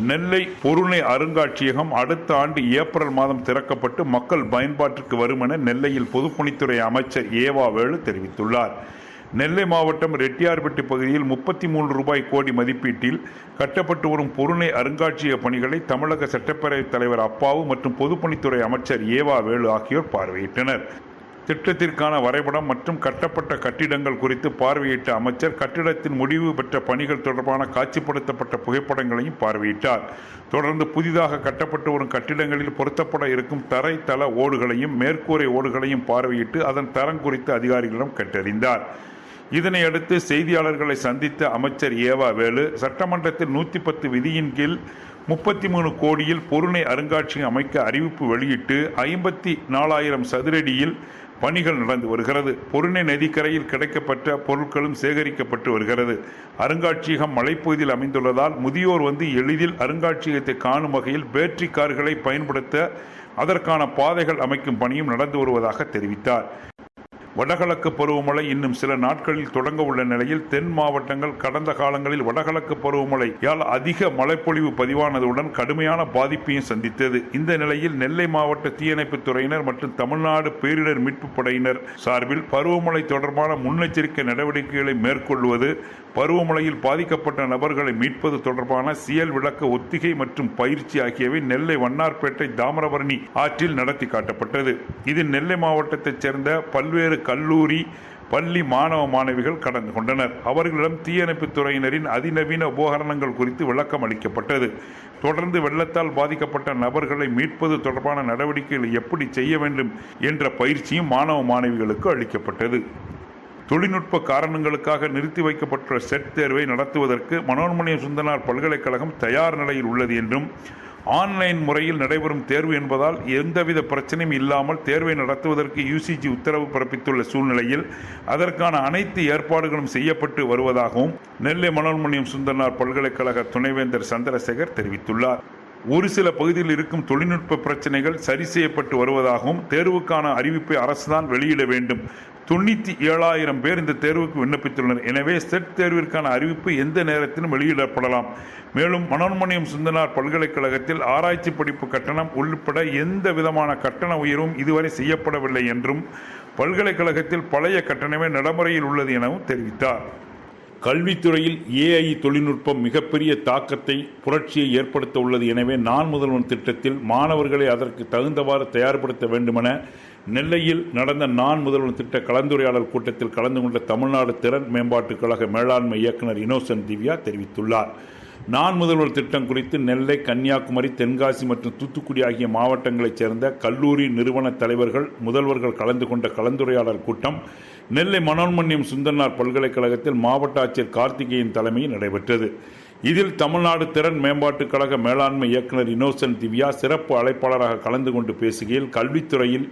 நெல்லை பொருணை அருங்காட்சியகம் அடுத்த ஆண்டு ஏப்ரல் மாதம் திறக்கப்பட்டு மக்கள் பயன்பாட்டிற்கு வரும் என நெல்லையில் பொதுப்பணித்துறை அமைச்சர் ஏவா வேலு தெரிவித்துள்ளார். நெல்லை மாவட்டம் ரெட்டியார்பட்டி பகுதியில் முப்பத்தி மூன்று ரூபாய் கோடி மதிப்பீட்டில் கட்டப்பட்டு வரும் பொருணை அருங்காட்சியக பணிகளை தமிழக சட்டப்பேரவைத் தலைவர் அப்பாவு மற்றும் பொதுப்பணித்துறை அமைச்சர் ஏவா வேலு ஆகியோர் பார்வையிட்டனர். திட்டத்திற்கான வரைபடம் மற்றும் கட்டப்பட்ட கட்டிடங்கள் குறித்து பார்வையிட்ட அமைச்சர் கட்டிடத்தின் முடிவு பெற்ற பணிகள் தொடர்பான காட்சிப்படுத்தப்பட்ட புகைப்படங்களையும் பார்வையிட்டார். தொடர்ந்து புதிதாக கட்டப்பட்டு வரும் கட்டிடங்களில் பொருத்தப்பட இருக்கும் தரை தள ஓடுகளையும் மேற்கூரை ஓடுகளையும் பார்வையிட்டு அதன் தரம் குறித்து அதிகாரிகளிடம் கேட்டறிந்தார். இதனை அடுத்து செய்தியாளர்களை சந்தித்த அமைச்சர் ஏவா வேலு சட்டமன்றத்தில் நூற்றி பத்து விதியின் கீழ் முப்பத்தி மூணு கோடியில் பொருணை அருங்காட்சியகம் அமைக்க அறிவிப்பு வெளியிட்டு ஐம்பத்தி நாலாயிரம் சதுரடியில் பணிகள் நடந்து வருகிறது. பொருணை நதிக்கரையில் கிடைக்கப்பட்ட பொருட்களும் சேகரிக்கப்பட்டு வருகிறது. அருங்காட்சியகம் மலைப்பகுதியில் அமைந்துள்ளதால் முதியோர் வந்து எளிதில் அருங்காட்சியகத்தை காணும் வகையில் பேட்டரி கார்களை பயன்படுத்த அதற்கான பாதைகள் அமைக்கும் பணியும் நடந்து வருவதாக தெரிவித்தார். வடகிழக்கு பருவமழை இன்னும் சில நாட்களில் தொடங்க உள்ள நிலையில் தென் மாவட்டங்கள் கடந்த காலங்களில் வடகிழக்கு பருவமழையால் அதிக மழைப்பொழிவு பதிவானதுடன் கடுமையான பாதிப்பையும் சந்தித்தது. இந்த நிலையில் நெல்லை மாவட்ட தீயணைப்பு துறையினர் மற்றும் தமிழ்நாடு பேரிடர் மீட்பு படையினர் சார்பில் பருவமழை தொடர்பான முன்னெச்சரிக்கை நடவடிக்கைகளை மேற்கொள்வது பருவமழையில் பாதிக்கப்பட்ட நபர்களை மீட்பது தொடர்பான சியல் விளக்க ஒத்திகை மற்றும் பயிற்சி ஆகியவை நெல்லை வண்ணார்பேட்டை தாமிரபரணி ஆற்றில் நடத்தி காட்டப்பட்டது. இதில் நெல்லை மாவட்டத்தைச் சேர்ந்த பல்வேறு கல்லூரி பள்ளி மாணவ மாணவிகள் கலந்து கொண்டனர். அவர்களிடம் தீயணைப்புத் துறையினரின் அதிநவீன உபகரணங்கள் குறித்து விளக்கம் அளிக்கப்பட்டது. தொடர்ந்து வெள்ளத்தால் பாதிக்கப்பட்ட நபர்களை மீட்பது தொடர்பான நடவடிக்கைகளை எப்படி செய்ய வேண்டும் என்ற பயிற்சியும் மாணவ மாணவிகளுக்கு அளிக்கப்பட்டது. தொழில்நுட்ப காரணங்களுக்காக நிறுத்தி வைக்கப்பட்ட செட் தேர்வை நடத்துவதற்கு மனோன்மணிய சுந்தனார் பல்கலைக்கழகம் தயார் நிலையில் உள்ளது என்றும் ஆன்லைன் முறையில் நடைபெறும் தேர்வு என்பதால் எந்தவித பிரச்சனையும் இல்லாமல் தேர்வை நடத்துவதற்கு யூசிஜி உத்தரவு பிறப்பித்துள்ள சூழ்நிலையில் அதற்கான அனைத்து ஏற்பாடுகளும் செய்யப்பட்டு வருவதாகவும் நெல்லை மனோன்மணியம் சுந்தரனார் பல்கலைக்கழக துணைவேந்தர் சந்திரசேகர் தெரிவித்துள்ளார். ஒரு சில பகுதியில் இருக்கும் தொழில்நுட்ப பிரச்சனைகள் சரி செய்யப்பட்டு வருவதாகவும் தேர்வுக்கான அறிவிப்பை அரசுதான் வெளியிட வேண்டும் தொண்ணூற்றி ஏழாயிரம் பேர் இந்த தேர்வுக்கு விண்ணப்பித்துள்ளனர். எனவே செட் தேர்விற்கான அறிவிப்பு எந்த நேரத்திலும் வெளியிடப்படலாம். மேலும் மனோன்மணியம் சுந்தனார் பல்கலைக்கழகத்தில் ஆராய்ச்சி படிப்பு கட்டணம் உள்பட எந்த விதமான கட்டண உயர்வும் இதுவரை செய்யப்படவில்லை என்றும் பல்கலைக்கழகத்தில் பழைய கட்டணமே நடைமுறையில் உள்ளது எனவும் தெரிவித்தார். கல்வித்துறையில் ஏஐ தொழில்நுட்பம் மிகப்பெரிய தாக்கத்தை புரட்சியை ஏற்படுத்த உள்ளது. எனவே நான் முதல்வன் திட்டத்தில் மாணவர்களை அதற்கு தகுந்தவாறு தயார்படுத்த வேண்டுமென நெல்லையில் நடந்த நான் முதல்வன் திட்ட கலந்துரையாடல் கூட்டத்தில் கலந்து கொண்ட தமிழ்நாடு திறன் மேம்பாட்டுக் கழக மேலாண்மை இயக்குநர் இனோசன் திவ்யா தெரிவித்துள்ளார். நான் முதல்வர் திட்டம் குறித்து நெல்லை கன்னியாகுமரி தென்காசி மற்றும் தூத்துக்குடி ஆகிய மாவட்டங்களைச் சேர்ந்த கல்லூரி நிறுவன தலைவர்கள் முதல்வர்கள் கலந்து கொண்ட கலந்துரையாடல் கூட்டம் நெல்லை மனோன்மண்யம் சுந்தர்னார் பல்கலைக்கழகத்தில் மாவட்ட ஆட்சியர் கார்த்திகேயன் தலைமையில் நடைபெற்றது. இதில் தமிழ்நாடு திறன் மேம்பாட்டுக் கழக மேலாண்மை இயக்குநர் இனோசன் திவ்யா சிறப்பு அழைப்பாளராக கலந்து கொண்டு பேசுகையில் கல்வித்துறையில்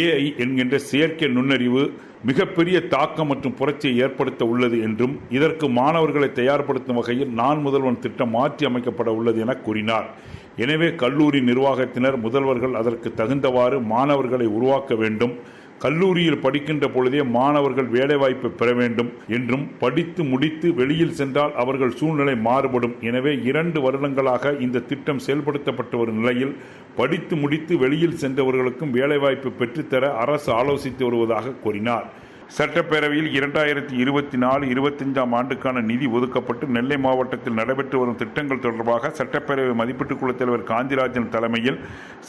ஏஐ என்கின்ற செயற்கை நுண்ணறிவு மிகப்பெரிய தாக்கம் மற்றும் புரட்சியை ஏற்படுத்த உள்ளது என்றும் இதற்கு மாணவர்களை தயார்படுத்தும் வகையில் நான் முதல்வன் திட்டம் மாற்றி அமைக்கப்பட உள்ளது என கூறினார். எனவே கல்லூரி நிர்வாகத்தினர் முதல்வர்கள் அதற்கு தகுந்தவாறு மாணவர்களை உருவாக்க வேண்டும். கல்லூரியில் படிக்கின்ற பொழுதே மாணவர்கள் வேலைவாய்ப்பு பெற வேண்டும் என்றும் படித்து முடித்து வெளியில் சென்றால் அவர்கள் சூழ்நிலை மாறுபடும். எனவே இரண்டு வருடங்களாக இந்த திட்டம் செயல்படுத்தப்பட்டு வரும் நிலையில் படித்து முடித்து வெளியில் சென்றவர்களுக்கும் வேலைவாய்ப்பு பெற்றுத்தர அரசு ஆலோசித்து வருவதாக கூறினார். சட்டப்பேரவையில் இரண்டாயிரத்தி இருபத்தி நாலு இருபத்தஞ்சாம் ஆண்டுக்கான நிதி ஒதுக்கப்பட்டு நெல்லை மாவட்டத்தில் நடைபெற்று வரும் திட்டங்கள் தொடர்பாக சட்டப்பேரவை மதிப்பீட்டுக் குழு தலைவர் காந்திராஜன் தலைமையில்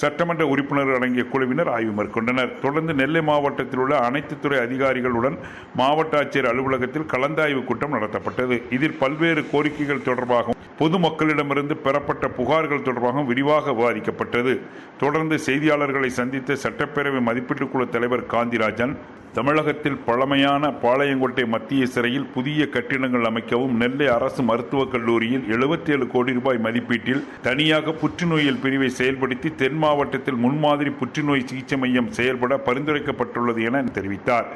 சட்டமன்ற உறுப்பினர்கள் அடங்கிய குழுவினர் ஆய்வு மேற்கொண்டனர். தொடர்ந்து நெல்லை மாவட்டத்தில் உள்ள அனைத்து துறை அதிகாரிகளுடன் மாவட்ட ஆட்சியர் அலுவலகத்தில் கலந்தாய்வு கூட்டம் நடத்தப்பட்டது. இதில் பல்வேறு கோரிக்கைகள் தொடர்பாகவும் பொதுமக்களிடமிருந்து பெறப்பட்ட புகார்கள் தொடர்பாகவும் விரிவாக விவாதிக்கப்பட்டது. தொடர்ந்து செய்தியாளர்களை சந்தித்த சட்டப்பேரவை மதிப்பீட்டுக் குழு தலைவர் காந்திராஜன் தமிழகத்தில் பழமையான பாளையங்கோட்டை மத்திய சிறையில் புதிய கட்டிடங்கள் அமைக்கவும் நெல்லை அரசு மருத்துவக் கல்லூரியில் 77 கோடி ரூபாய் மதிப்பீட்டில் தனியாக புற்றுநோயியல் பிரிவை செயல்படுத்தி தென் மாவட்டத்தில் முன்மாதிரி புற்றுநோய் சிகிச்சை மையம் செயல்பட பரிந்துரைக்கப்பட்டுள்ளது என தெரிவித்தார்.